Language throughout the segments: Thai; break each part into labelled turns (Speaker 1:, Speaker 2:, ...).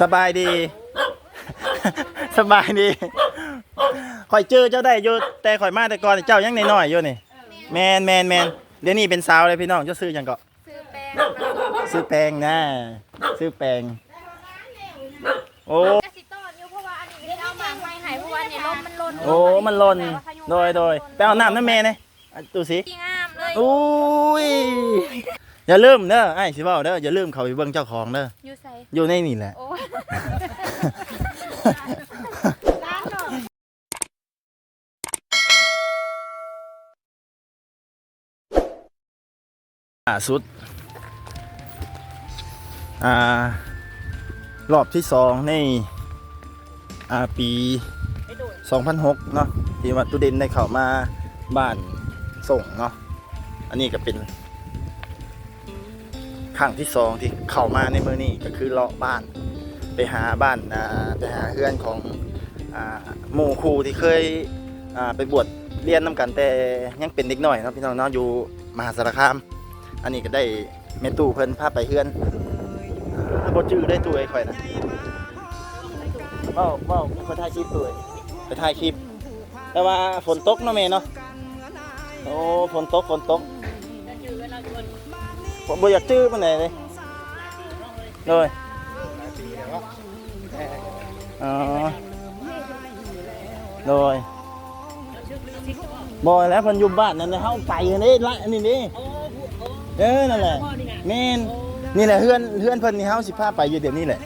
Speaker 1: สบายดี สบายดีข่อยเจอเจ้าได้อยู่แต่ข่อยมาแต่ก่อนเจ้ายังน้อยๆอยู่นี่แมนแมนแมนเดี๋ยวนี้เป็นสาวเลยพี่น้องเจ้าซื้อหยังก็
Speaker 2: ซื้อแป้ง
Speaker 1: ซื้อแปรงนะซื้อแปรงโอ้
Speaker 2: กสิต้อนอยู่เพราะว่าอันนี้ได้เอามาไม่ให้เพราะว่านี่ลมมันลน
Speaker 1: โอ้ มันหล่นโดยโดยไปเอาน้ำน้ำเมย์เลยดูสิ
Speaker 2: ดีงามเลย
Speaker 1: อุ้ย อย่าลืมเด้อไอ้สิเว้าเด้ออย่าลืมเขาไปเบิ่งเจ้าของเด้อ
Speaker 2: อยู่ใส่
Speaker 1: อยู่ในนี่แหละ
Speaker 2: โอ้ยร้านเนาะ
Speaker 1: ล่าสุด อ่า รอบที่สองใน อ่า ปี 2006 เนาะที่ว่าตุเดนได้เข้ามาบ้านส่งเนาะ อันนี้ก็เป็น ครั้งที่สองที่เข้ามาในมือนี้ก็คือเลาะบ้าน ไปหาบ้านไปหาเพื่อนของหมู่ครูที่เคยไปบวชเรียนน้กันแต่ยังเป็นเด็กน้อยนะพี่น้องเนาะอยู่มหาสารคาม อันนี้ก็ได้เมตูเพิ่นพาไปเฮือนอ่าบ่จื้อได้ตัวไอ้ข่อยนะเว้าเว้ามีคนถ่ายคลิปตัวไปถ่ายคลิป แต่ว่าฝนตกเนาะแม่เนาะโอ้ฝนตกฝนตก บ่อยากจื้อปานใดเลยเลยอ๋อโดยบ่แล้วเพิ่นอยู่บ้านนั่นน่ะเฮาไปกันนี่ละอันนี้นี่เออนั่นแหละแม่นนี่แหละเฮือนเฮือนเพิ่นนี่เฮาสิพาไปอยู่เดี๋ยวนี้แหละ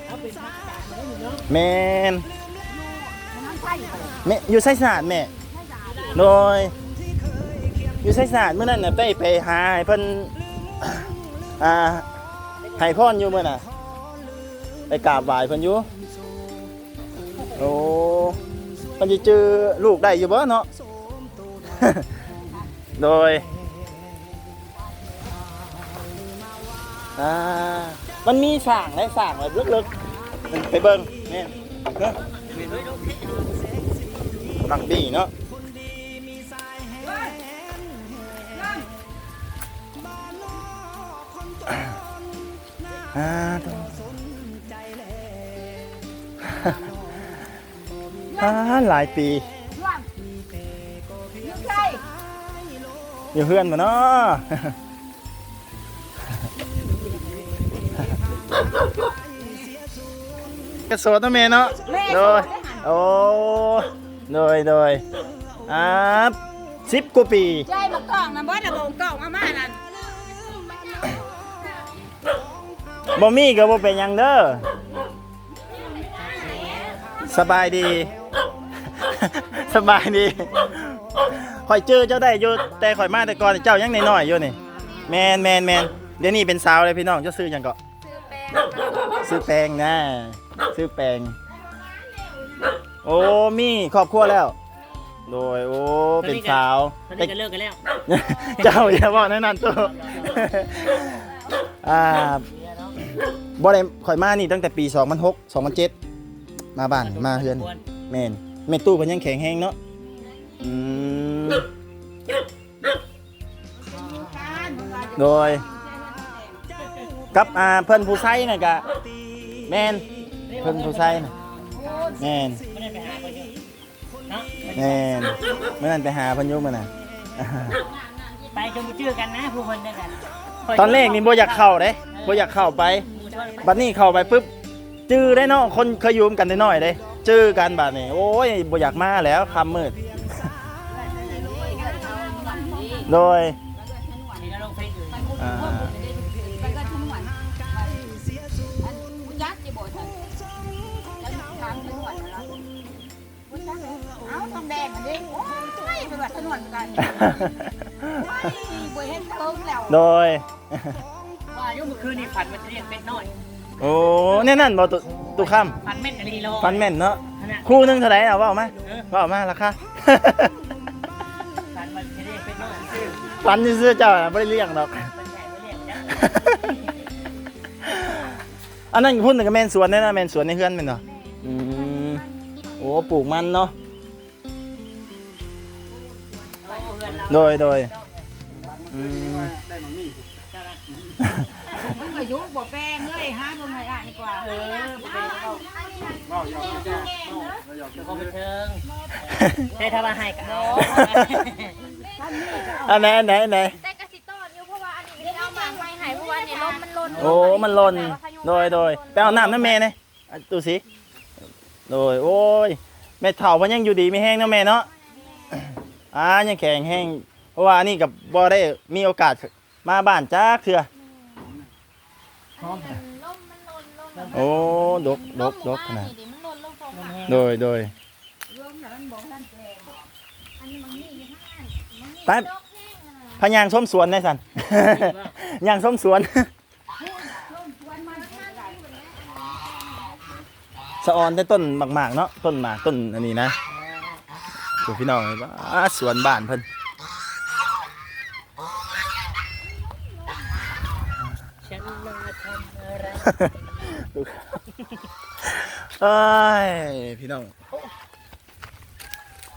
Speaker 1: แม่นแม่อยู่ไสศาสตร์แม่โดยอยู่ไสศาสตร์เมื่อนั้นน่ะไปไปหาให้เพิ่น อ่าให้พรอยู่มื้อน่ะไปกราบไหว้เพิ่นอยู่โอ้เพิ่นสิเจอลูกได้อยู่บ่เนาะ โดยอ่ามันมีสร้างและสร้างแบบลึกๆมันไปเบิ่งเนี่ยเนาะบักบี้เนาะ อ่าตัวอ่าหลายปีอยู่เพื่อนมาเนาะกระโสดนะเมเนาะโดยโอ้โดยโดยอ่าสิบกว่าปี
Speaker 3: ใจมากล่องนะบ่ระบบกล่องมามานั่น
Speaker 1: บ่มีก็บ่เป็นหยังเด้อสบายดี สบายดีข่อยเจอเจ้าได้อยู่แต่ข่อยมาแต่ก่อนเจ้ายังน้อยๆอยู่นี่แมนแมนแมนเดี๋ยวนี้เป็นสาวเลยพี่น้องเจ้าซื้อหยังก็
Speaker 2: ซื้อแป้ง
Speaker 1: ซื้อแปรงนะซื้อแปรงโอ้มีครอบครัวแล้ว โดยโอ้เป็นสาว
Speaker 4: ตอนนี้ก็เลิกกันแล้ว
Speaker 1: เจ้าอย่าบอกแนั่นนั่นตัวอ่า บ่ได้ข่อยมานี่ตั้งแต่ปี 2006 2007 มาบ้านมาเฮือนแม่นแม่ตู้เพิ่นยังแข็งแรงเนาะอืมโดยกับอ่าเพิ่นผู้ใช้น่ะกะแม่นเพิ่นผู้ใช้น่ะแม่น
Speaker 4: ไม่ได้ไปหาคนอยู่เนาะ
Speaker 1: แม่นเมื่อนั้นไปหาเพิ่นอยู่มื้อน่ะ
Speaker 4: ไปจนมาเจอกันนะผู้คนด้วยกัน
Speaker 1: ตอนแรกนี่บ่อยากเข้าเด้บ่อยากเข้าไป บัดนี้เข้าไปปุ๊บจื้อได้เนาะคนเคยอยู่กันได้น้อยเด้จื้อกันบัดนี้ โอ้ยบ่อยากมาแล้วค่ำมืด โดย
Speaker 4: นี่เราลงเฟซอยู่
Speaker 1: อ่า
Speaker 3: ไปก็ทุ่งหวันอันยักษ์จะบ่ทันฉันถามทุ่งหวันแล้วพุทธะเอ้าทองแดงอันนี้โอ้ยเป็นว่าถนนกันบ่เห็นเติมแล้ว
Speaker 1: โดย
Speaker 4: ว่าอ ยุ่เมื่อคืนนี่ฝันมันจะเรียกเป็ดน้อย
Speaker 1: โอ้แน่นั่นบ่ตุตุค่
Speaker 4: ฝันแม่นอะไรโลำ
Speaker 1: ฟันแม่นเนาะ
Speaker 4: ขนาด
Speaker 1: คู่หนึงเท่าไหร่เอาเว้ามา
Speaker 4: เออ
Speaker 1: เว้ามาราคา
Speaker 4: ฝันมันจะเรียกเป็ดน้อยชื่อ
Speaker 1: ฟันซื่อๆเจ้าน่ะบ่ได้เลี้ยงดอก
Speaker 4: มันใหญ่ไม่เรียกจ้ะ
Speaker 1: อันนั้นพุ่นกับแมนสวนเนี่ยนะแมนสวนในเฮือนแม่นเนาะอืมโอ้ปลูกมันเนาะโดยโดยอืม
Speaker 3: มัน มันก็ยุบบ่แป้งเลยฮะบ่ให้อ่านดีกว่า
Speaker 4: เออไปเอาคงไปเทิงได้ทำอาหารกับเอา
Speaker 1: อันไหนอันไหนอันไหน
Speaker 2: แต่กสิตอนอยู่เพราะว่าอันนี้เอามาไม้ให้เพราะว่านี่ลมมันลน
Speaker 1: โอ้มันล่นโดยโดยไปเอาน้ำน้ำแม่เนี่ยดูสิโดยโอ้ยแม่เฒ่ามันยังอยู่ดีไม่แห้งเนาะแม่เนาะอ่ายังแข็งแห้งเพราะว่านี่กับบ่ได้มีโอกาส มาบ้านจ้าเถื่อ
Speaker 2: ลมมันลนลน
Speaker 1: โอ้ดกดกดกขนาด
Speaker 2: นี่ดิมันลนลงฟอง
Speaker 4: ลม
Speaker 2: มา
Speaker 4: แห้ง
Speaker 1: โดยโดย
Speaker 3: ร่วมแล้วมันบอกท่านแกง
Speaker 2: อันนี้มันมีอยู่ข้างมันมี
Speaker 1: ไป
Speaker 2: ดอกแห้งอะ
Speaker 1: พะยางส้มสวนได้สัน ยางส้มสวน
Speaker 3: ร่วมชวนมันให้ได้
Speaker 1: สะออนได้ต้นหมากๆเนาะต้นหมากต้นอันนี้นะดูพี่น้องเลยว่าอ่าสวนบ้านเพิ่น
Speaker 4: ฉันมาทำอะไร
Speaker 1: เอ้ยพี่น้อง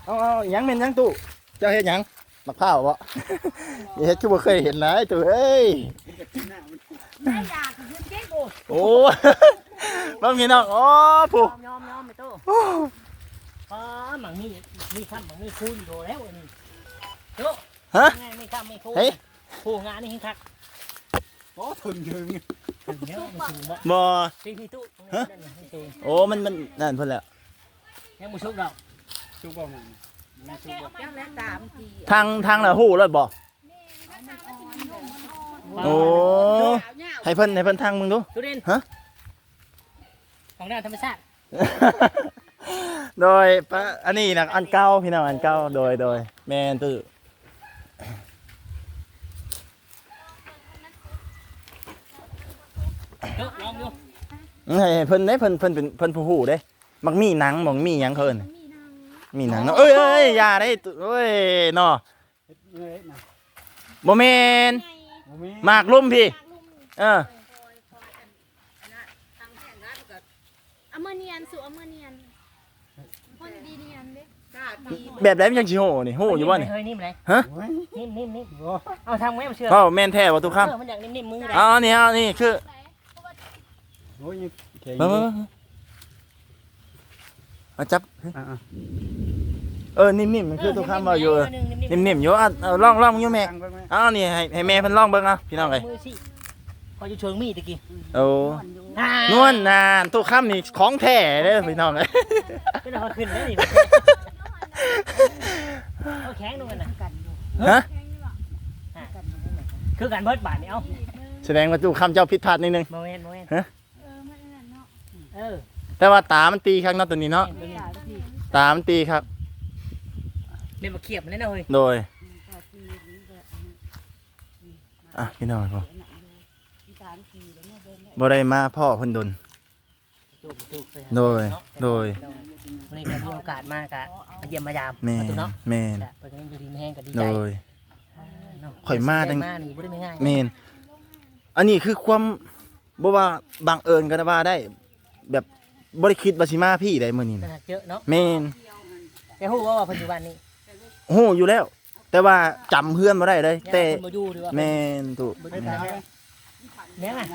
Speaker 1: เอาเอาหยังเป็นหยังตู้เจ้าเฮ็ดหยังมะพร้าวบ่อย่าเฮ็ดคือบ่เคยเห็นนะไอ้ตู้เอ้ย
Speaker 3: ไม่อยากยืนเก๊กโบ
Speaker 1: โอ้บางพี่น้องอ๋อผู้
Speaker 4: ยอมยอมยอมไปตู้อ๋อหมังนี่มีคำหมังนี่คูณโดแล้วอันนี้ตู้
Speaker 1: ฮะ
Speaker 4: ง่ายไม่คำไม่คูณ
Speaker 1: เฮ้ย
Speaker 4: ผู้งานนี่หิ้งคัก
Speaker 5: โอ้ถึงถึง
Speaker 4: ถึงแล้วมันถึงบ่
Speaker 1: บ่
Speaker 4: ที่ที่ตู้
Speaker 1: ฮะ
Speaker 4: นั่นน่ะให้ตู้
Speaker 1: โอ้ มันมันนั่นเพิ่นแหล้ว
Speaker 4: ยังบ่ชุกดอก
Speaker 5: ชุบบ่มันไม่ชุบบ่
Speaker 3: จังแล้วตามที
Speaker 1: ทางทางละฮู้เลยบ่โอ้ให้เพิ่นให้เพิ่นทางมึงดู
Speaker 4: ตู้เด่น
Speaker 1: ฮะ
Speaker 4: ของด้านธรรมชาติ
Speaker 1: โดยปะอันนี้นะอันเก่าพี่น้องอันเก่าโดยโดยแม่นตื้อ
Speaker 4: เด้อลองดู
Speaker 1: ให้ให้เพิ่นได้เพิ่นเพิ่นเป็นเพิ่นผู้ฮู้เด้มักมีหนังบ่มีหยังเพิ่น
Speaker 2: มีนาง
Speaker 1: มีหนังเนาะเอ้ยเอ้ยอย่าได้ตุเอ้ยเนาะ
Speaker 5: เอ้ยนะ
Speaker 1: บ่แม่น
Speaker 2: ไง
Speaker 5: บ่มี
Speaker 1: หมากลุ่มพี่
Speaker 2: จากลุง
Speaker 1: เออ
Speaker 2: อเมเนียนสู่อเมเนียนคนดีเนียนเด้
Speaker 3: กล้าตี
Speaker 1: แบบไหนมันยังสิฮู้นี่ฮู้อยู่บ่นี่
Speaker 4: เฮ้ยนิ่มเลย
Speaker 5: โอ้ย
Speaker 4: นิ่มนิ่มนิ่ม
Speaker 5: โอ้
Speaker 4: เอาทำไว้มาเชื่อ
Speaker 1: เอ้าแม่นแท้บ่ทุกคำ
Speaker 4: เออมันอยากนิ่มๆมือเลย
Speaker 1: อ๋อนี่เอานี่คือ
Speaker 5: โอ้ยยังแข็งอ
Speaker 1: มา
Speaker 5: ยู่
Speaker 1: มามาเอาจับ
Speaker 5: อะอะ
Speaker 1: เออ นิ่มๆมันคือทุกคำว่าอยู่เออนิ่มๆอยู่อะเอาลองลองอยู่แม่
Speaker 5: ตั้งไว้ไหม
Speaker 1: เอานี่ให้ให้แม่เพิ่นลองเบิ่งเอาพี่น้องเอ้ย
Speaker 4: มือสิพอจะเชิงมีดตะกี้
Speaker 1: โอ้นวลนานตู้ค่ำนี่ของแท้เด้อพี่น้องเอ้ย
Speaker 4: เป็นเอาขึ้นแล้วนี่เอาแข็งลงกันนะ
Speaker 3: กันอยู่
Speaker 1: ฮะ
Speaker 3: กันอยู่นั่นแหละ
Speaker 4: คือการเบิดบาทนี่เอา
Speaker 1: แสดงว่าตู้ค่ำเจ้าผิดพลาดนิดนึง
Speaker 4: โมเมนต์โมเมนต์
Speaker 2: เออมันนั่นเนาะ
Speaker 4: เออ
Speaker 1: แต่ว่าตามันตีครับเนาะตัวนี้เนาะ
Speaker 3: ไม่อยากตี
Speaker 1: ตามันตีครับ
Speaker 4: เป็นมาเขียบเลยนะเฮ้ย
Speaker 1: โดย
Speaker 3: กล้าตีนี่ก็
Speaker 1: อะพี่น้องครับ
Speaker 3: ที่ตามทีแล้วเนี่ยเดินได้
Speaker 1: บ่ได้มาพ่อเพิ่นดน
Speaker 4: ถูกถูก
Speaker 1: โดยโดย
Speaker 4: วันนี้ก็มีโอกาสมากะมาเยี่ยมมายาม
Speaker 1: แม่
Speaker 4: มาตุเนาะ
Speaker 1: แม่น
Speaker 4: เปิดกันดูดีแห้งก็ดี
Speaker 1: โด
Speaker 4: ใจ
Speaker 1: ยข่อยมาตั้ง
Speaker 4: มานี่บ่ได้ไม่ง่าย
Speaker 1: แม่นอันนี้คือความบ่ว่าบังเอิญก็ว่าได้ แบบบ่ได้คิดว่าสิมาพี่ได้มื้อนี้
Speaker 4: ข
Speaker 1: นะ
Speaker 4: นาดเยอะเนาะ
Speaker 1: แม่น
Speaker 4: แต่ฮู้ว่าปัจจุบันนี้
Speaker 1: ฮู้อยู่แล้ว แต่ว่าจำเพื่อนบ่ได้เลย แต่
Speaker 4: ยังบ่อยู่ดีว่า
Speaker 1: แม่นตุ
Speaker 4: บ่ได้ไปแล้วเนี่ยน่ะ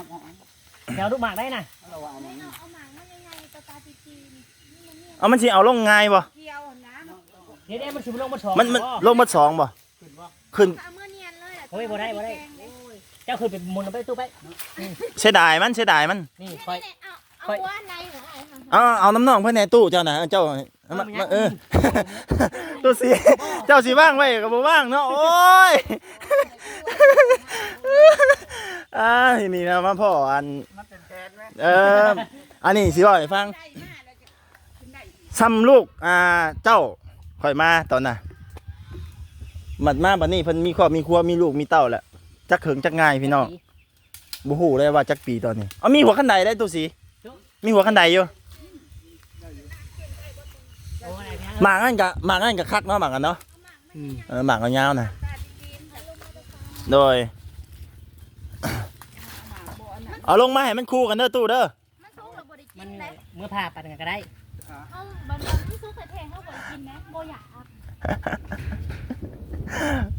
Speaker 4: เดี๋ยวลูกหมากได้น่ะ
Speaker 2: เอาเอาหมากมันยังไงตาตาจีจีนี่มันเนี่ย
Speaker 1: เอามันสิเอาลงง่ายบ่
Speaker 3: เกี่ยวนะ
Speaker 4: เดี๋ยวๆมันสิบ่ลงมาสอง
Speaker 1: มันมัน
Speaker 4: บ่
Speaker 1: ลงมาสองบ่
Speaker 4: ขึ้นบ่
Speaker 1: ขึ้น
Speaker 2: อเมเนียนเลยอะ
Speaker 4: โอ้ยบ่ได้บ่ได้เจ้าขึ้นไปหมุนเอาไปตู้ไป
Speaker 1: เสียดายมันเสียดายมัน
Speaker 4: นี่
Speaker 2: นี่
Speaker 4: คอย
Speaker 2: เอาเอาว่าในเหรอ
Speaker 1: เอาเอาน้ำน่องเพื่อนในตู้เจ้านะเจ้าเอามามาเออ ตู้สีเจ้าสีว่างไว้กับบ่ว่างเนาะโอ้ยอ่าทีนี้นะมาพ่ออัน
Speaker 5: มันเป็นแทนไหม
Speaker 1: เอออันนี้สิว่าให้ฟัง
Speaker 3: ได้มากแล้วจะขึ้นได้อีก
Speaker 1: ซ้ำลูกอ่าเจ้าข่อยมาตอนน่ะบัดมาบัดนี้เพิ่นมีครอบมีครัวมีลูกมีเต้าแล้วจักเขิงจักง่ายพี่น้องบ่ฮู้เลยว่าจักปีตอนนี้เอามีหัวคันไดได้ตู้สี มีหัวคันไดอยู่
Speaker 4: โอ้ยอะไรเนี่ย
Speaker 1: หมากนั่นกะหมากนั่นกะคักเนาะหมากกันเนาะ
Speaker 5: อืม
Speaker 1: เออหมากกันยาวนะโดยเอาลงมาให้มันคู่กันเด้อตู้เด้อ
Speaker 2: มันซุกเราบริกิ
Speaker 4: มัน
Speaker 2: นเลย
Speaker 4: เมื่อผ่าปัดกันก็ได้
Speaker 2: เอาบันบันที่ซุกใส่แทงเขาบริกินไหมโบอยาก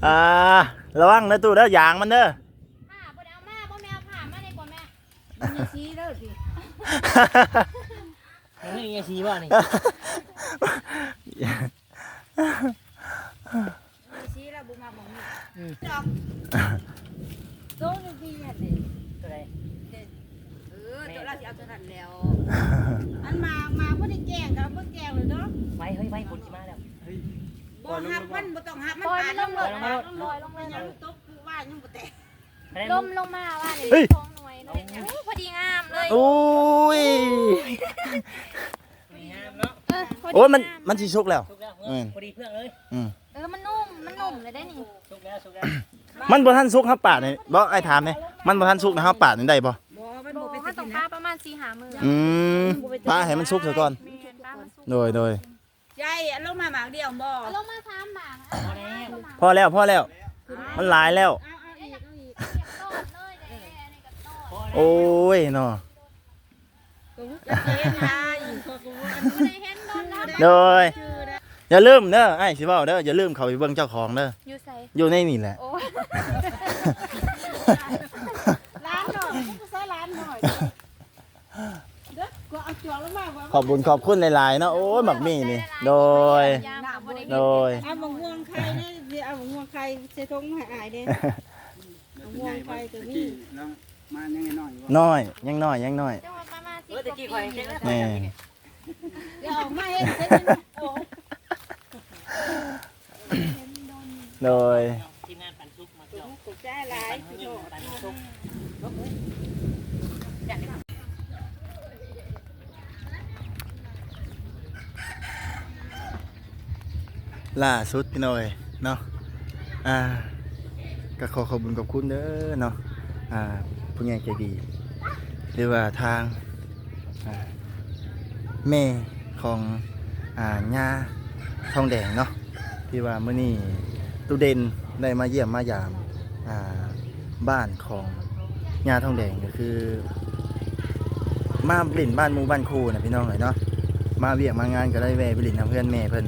Speaker 1: อ่าระวังเด้อตู้เด้อยางมันเด้อ
Speaker 2: ผ่าบ่ได้เอามาบ่แม่เอาผ่ามาได้กว่าแม่
Speaker 3: มีชี้เด้อสิ
Speaker 4: มันไม่นี่ไงชีบ่นี่
Speaker 3: ชี้แล้วบุมาบอกนี่
Speaker 4: อืม
Speaker 3: ดอกโซ่ยังพี่เนี่ยดิ
Speaker 4: ตัวใด
Speaker 3: เออตัวเราจะเอาตัวนั้นแล้ว อันมามาพอได้แกงกับเพิ่งแกงเลยเนาะ
Speaker 4: ไว้เฮ้ยไว้คนสิมาแล้ว
Speaker 3: บ่หักมันบ่ต้องหักมัน
Speaker 2: ปล่อย
Speaker 3: ปา
Speaker 2: มั
Speaker 3: ด
Speaker 2: นล
Speaker 3: ล
Speaker 2: ง
Speaker 3: ง
Speaker 2: เล
Speaker 3: เลยย
Speaker 2: ลงลอยลงเลย
Speaker 3: ยังตกกูว่ายังบ่แตก
Speaker 4: ไปได้
Speaker 2: ล
Speaker 4: ลู
Speaker 2: ม
Speaker 4: ก
Speaker 2: ลงมาว่า
Speaker 1: เฮ้ย
Speaker 2: สองหน่วยเลย โอ้พอดีงามเลย
Speaker 1: โอ้ย
Speaker 4: งามเนาะ
Speaker 2: เออพอดี
Speaker 1: โอ้ยมัน
Speaker 2: งา
Speaker 1: มันสิสุกแล้ว
Speaker 4: สุกแล้ว
Speaker 1: อืม
Speaker 4: พอดีเพื่อนเลย
Speaker 1: อืม
Speaker 2: เออมันนุ่มมันนุ่มเลยได้นี่
Speaker 4: สุกแล้วสุกแล้ว
Speaker 1: มันบ่ทันสุกครับปาดนี่บ่ไอ้ถามนี่มันบ่ทันสุกนะเฮาปาดนี่ได้บ่
Speaker 3: บ่มัน
Speaker 2: โบ
Speaker 3: บ่เป็น
Speaker 2: ถ้า
Speaker 3: สิ
Speaker 2: ต้อง
Speaker 3: กิน
Speaker 2: ปลา
Speaker 3: นะ
Speaker 2: ประมาณสี่หามือ
Speaker 1: อืมปลาให้มันสุกซะก่อน
Speaker 2: แม่นปลามันสุก
Speaker 1: โดยโดย
Speaker 3: ยายลงมาหมากเดียวบ่
Speaker 2: เอาลงมาสามหมาง
Speaker 4: พอแล้ว
Speaker 1: พอแล้วพอแล้ว มันหลายแล้ว
Speaker 3: เอา
Speaker 1: โอ้ยเนาะ
Speaker 3: จะเห็นยายพอกูว่า
Speaker 2: ไม่ได้เห็นโดนแล้ว
Speaker 1: โดย
Speaker 3: ชื่อได้
Speaker 1: อย่าลืมเด้อไอ้สิเว้าเด้ออย่าลืมเข้าไปเบิ่งเจ้าของเด้อ
Speaker 2: อยู่ใส่
Speaker 1: อยู่ในนี่แหละ
Speaker 2: โอ้ย
Speaker 3: ร้านหน่อยก็ใส่ร้านหน่อยเด้อก็เอาจวงลงมาว่า
Speaker 1: ขอบคุญขอบคุณหลายๆเนาะโอ้ยหมักมี่นี่ โดย
Speaker 2: ยามก็บ่ได้
Speaker 1: โดย
Speaker 3: เอามะม่วงไข่เนี่ยเดี๋ยวเอามะม่วงไข่ใส่ถุงให้อายเด้มะม่วงไข่ตัวนี้
Speaker 5: แล้ว มายังไงน้อยบ่
Speaker 1: น้อยยังน้อยยังน้อย
Speaker 2: จังหวัดประมาณสิ
Speaker 4: เอบอกตะ
Speaker 2: ว่า
Speaker 4: กี้
Speaker 2: ปี
Speaker 4: คอยเช็คแล้ว
Speaker 1: แม่
Speaker 3: เดี๋ยวออกมาเฮ็ดเฮ็ดโอ้
Speaker 1: โดย
Speaker 4: ทีมงานปั่นซุกมาเจาะ
Speaker 3: ตกใจหลาย
Speaker 4: ปั่น
Speaker 3: พี่
Speaker 4: ซุ
Speaker 3: โต
Speaker 4: กปั่นซุก
Speaker 1: ล่าสุดพี่น้อยเนาะอ่าก็ขอขอบคุณขอบคุณเด้อเนาะอ่า ผู้ใหญ่ใจดี หรือว่าทางแม่ของอ่าย่าทองแดงเนาะที่ว่าเมื้อนี้ตุเดนได้มาเยี่ยมมายามอ่าบ้านของย่าทองแดงก็คือมาบลินบ้านมูบ้านครูนะพี่น้องเลยเนาะมาเวียกมางานก็ได้แวะไปลินกับเพื่อนแม่เพิ่น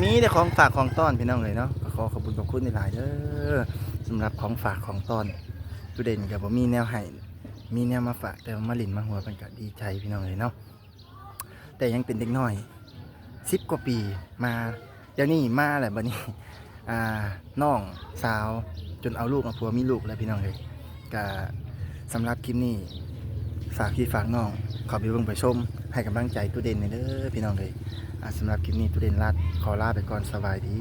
Speaker 1: มีแต่ของฝากของต้อนพี่น้องเลยเนาะขอขอบคุณขอบคุณในหลายๆเด้อสำหรับของฝากของต้อน ตุเด่นกับผมมีแนวให้มีแนวมาฝากแต่ว่ามาลินมาหัวเป็นก็ดีใจพี่น้องเลยเนาะแต่ยังเป็นเด็กน้อยสิบกว่าปีมาเดี๋ยวนี้มาแหละบัดนี้อ่าน้องสาวจนเอาลูกมาผัวมีลูกแล้วพี่น้องเลยก็สำหรับคลิปนี้ฝากพี่ฝากน้อง ขอไปเบิ่งไปชม ให้กำลังใจตุเด่นหน่อยเด้อพี่น้องเลยอะสำหรับคลิปนี้ตุเรนรัตน์ขอลาไปก่อนสบายดี